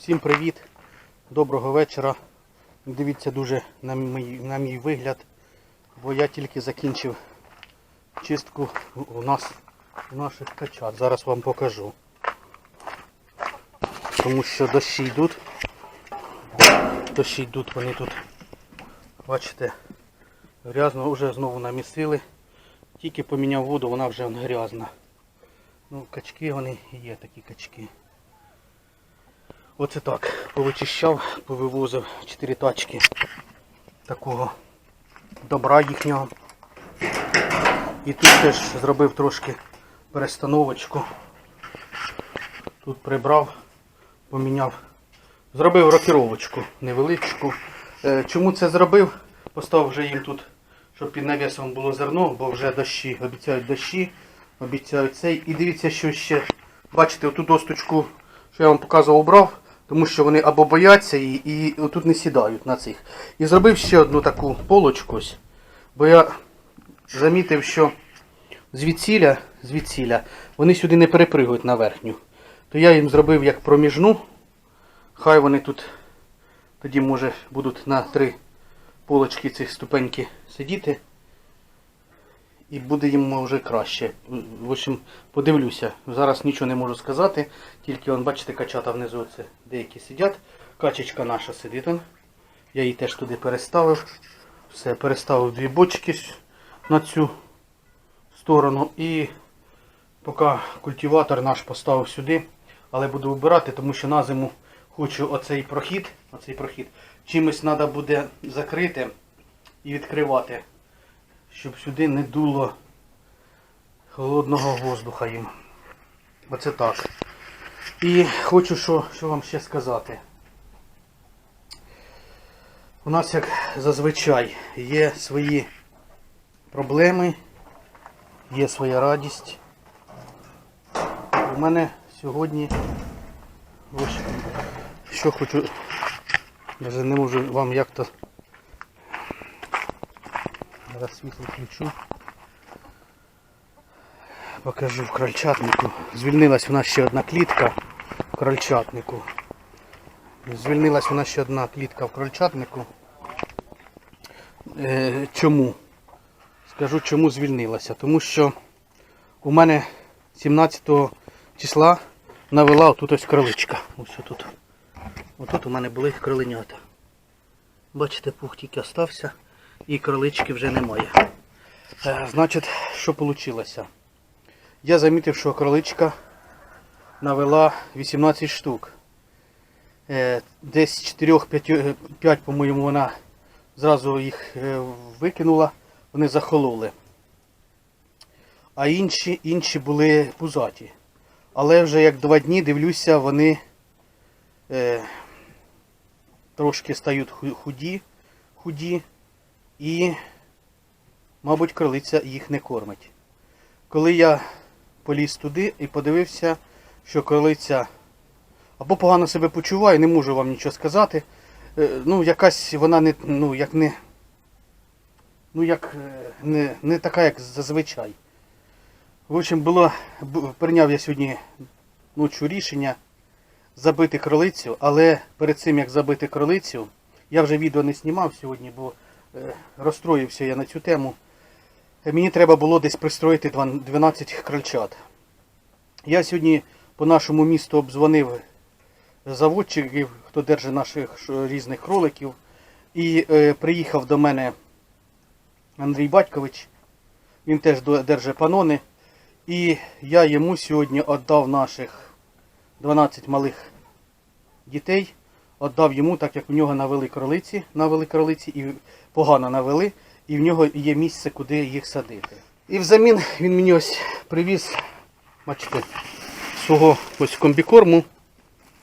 Всім привіт, доброго вечора. Дивіться дуже на мій, на мій вигляд, бо я тільки закінчив чистку у нас у наших качат. Зараз вам покажу. Тому що дощі йдуть. Дощі йдуть, вони тут, бачите, грязно вже знову намісили. Тільки поміняв воду, вона вже грязна. Ну, качки вони є такі качки. Оце так. Повичищав, повивозив 4 тачки такого добра їхнього. І тут теж зробив трошки перестановочку. Тут прибрав, поміняв. Зробив рокіровочку невеличку. Е, Чому це зробив? Поставив вже їм тут, щоб під навісом було зерно, бо вже дощі, обіцяють дощі, обіцяють цей. І дивіться, що ще, бачите, оту досточку, що я вам показував, брав, тому що вони або бояться і, і тут не сідають на цих. І зробив ще одну таку полочку, бо я замітив, що звідсіля, звідсіля вони сюди не перепригують на верхню. То я їм зробив як проміжну. Хай вони тут тоді, може, будуть на три полочки цих ступеньки сидіти. І буде їм вже краще. В общем, подивлюся. Зараз нічого не можу сказати. Тільки он, бачите, качата внизу це деякі сидять. Качечка наша сидить. Он. Я її теж туди переставив. Все, переставив дві бочки на цю сторону. І поки культиватор наш поставив сюди. Але буду вибирати, тому що на зиму хочу оцей прохід, оцей прохід чимось треба буде закрити і відкривати, щоб сюди не дуло холодного воздуха їм. Оце так. І хочу що, що вам ще сказати. У нас, як зазвичай, є свої проблеми, є своя радість. У мене сьогодні ось що хочу, навіть не можу вам як-то зараз світло включу. Покажу в крольчатнику. Звільнилась у нас ще одна клітка в крольчатнику. Звільнилась у нас ще одна клітка в крольчатнику. Е, чому? Скажу, чому звільнилася. Тому що у мене 17 числа навела отут ось кроличка. Ось тут. Отут у мене були кроленята. Бачите, пух тільки остався і кролички вже немає. Е, значить, що вийшло? Я замітив, що кроличка навела 18 штук. Е, десь 4-5, по-моєму, вона зразу їх е, викинула, вони захололи. А інші, інші були пузаті. Але вже як два дні дивлюся, вони е, трошки стають худі, худі і, мабуть, кролиця їх не кормить. Коли я поліз туди і подивився, що кролиця або погано себе почуває, не можу вам нічого сказати. Е, ну, якась вона не, ну, як не, ну, як е, не, не така, як зазвичай. В общем, було, прийняв я сьогодні ночі рішення забити кролицю, але перед цим як забити кролицю, я вже відео не знімав сьогодні, бо розстроївся я на цю тему. Е, Мені треба було десь пристроїти 12 крольчат. Я сьогодні по нашому місту обдзвонив заводчиків, хто держить наших різних кроликів. І е, приїхав до мене Андрій Батькович. Він теж держить панони. І я йому сьогодні віддав наших 12 малих дітей. Віддав йому, так як у нього навели кролиці, навели кролиці і погано навели, і в нього є місце, куди їх садити. І взамін він мені ось привіз, бачите, свого ось комбікорму,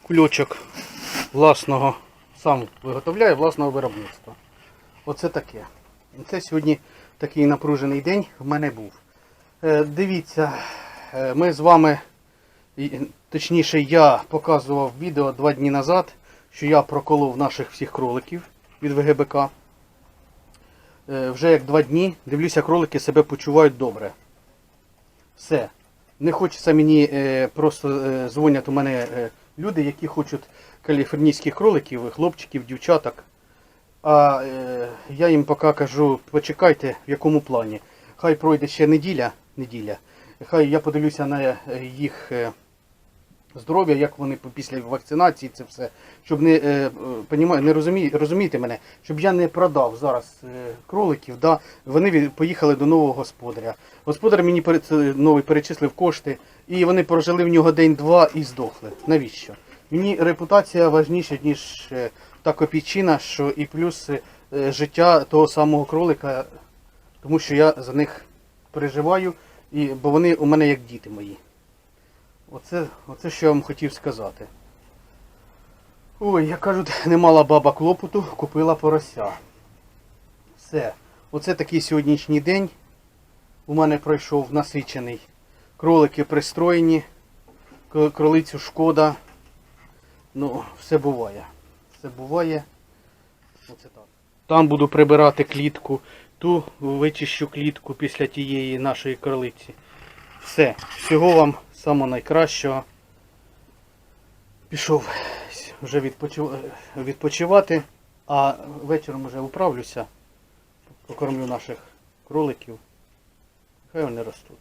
кульочок власного, сам виготовляє власного виробництва. Оце таке. Це сьогодні такий напружений день в мене був. Е, Дивіться, е, ми з вами, точніше, я показував відео два дні назад, що я проколов наших всіх кроликів від ВГБК. Е, Вже як два дні, дивлюся, кролики себе почувають добре. Все. Не хочеться мені е, просто е, дзвонять у мене люди, які хочуть каліфорнійських кроликів, хлопчиків, дівчаток. А я їм поки кажу, почекайте, в якому плані. Хай пройде ще неділя, неділя. Хай я подивлюся на їх здоров'я, як вони після вакцинації, це все. Щоб не, е, е, не розумі, розумієте мене, щоб я не продав зараз е, кроликів, да, вони поїхали до нового господаря. Господар мені новий перечислив кошти, і вони прожили в нього день-два і здохли. Навіщо? Мені репутація важніша, ніж та копійчина, що і плюс життя того самого кролика, тому що я за них переживаю, і, бо вони у мене як діти мої. Оце, оце що я вам хотів сказати. Ой, як кажуть, не мала баба клопоту, купила порося. Все. Оце такий сьогоднішній день. У мене пройшов насичений. Кролики пристроєні, кролицю шкода. Ну, все буває. Все буває. Оце так. Там буду прибирати клітку, ту вичищу клітку після тієї нашої кролиці. Все. Всього вам самого найкращого. Пішов вже відпочив- відпочивати, а вечором вже управлюся, покормлю наших кроликів. Хай вони ростуть.